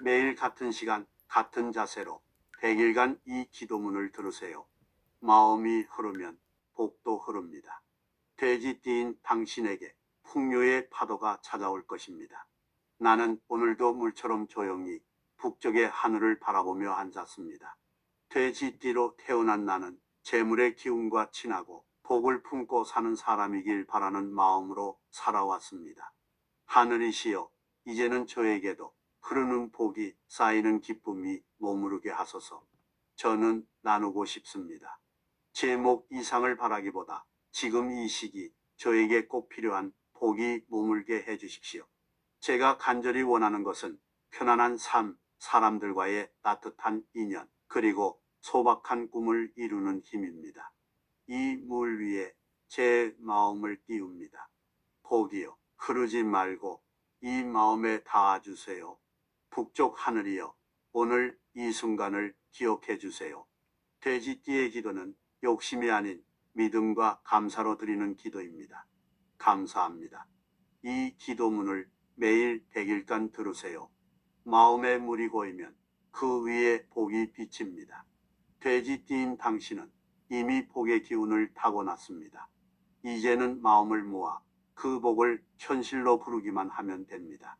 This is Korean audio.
매일 같은 시간, 같은 자세로 100일간 이 기도문을 들으세요. 마음이 흐르면 복도 흐릅니다. 돼지띠인 당신에게 풍요의 파도가 찾아올 것입니다. 나는 오늘도 물처럼 조용히 북쪽의 하늘을 바라보며 앉았습니다. 돼지띠로 태어난 나는 재물의 기운과 친하고 복을 품고 사는 사람이길 바라는 마음으로 살아왔습니다. 하늘이시여, 이제는 저에게도 흐르는 복이 쌓이는 기쁨이 머무르게 하소서. 저는 나누고 싶습니다. 제목 이상을 바라기보다 지금 이 시기 저에게 꼭 필요한 복이 머물게 해주십시오. 제가 간절히 원하는 것은 편안한 삶, 사람들과의 따뜻한 인연, 그리고 소박한 꿈을 이루는 힘입니다. 이 물 위에 제 마음을 띄웁니다. 복이여, 흐르지 말고 이 마음에 닿아주세요. 북쪽 하늘이여, 오늘 이 순간을 기억해 주세요. 돼지띠의 기도는 욕심이 아닌 믿음과 감사로 드리는 기도입니다. 감사합니다. 이 기도문을 매일 100일간 들으세요. 마음에 물이 고이면 그 위에 복이 비칩니다. 돼지띠인 당신은 이미 복의 기운을 타고났습니다. 이제는 마음을 모아 그 복을 현실로 부르기만 하면 됩니다.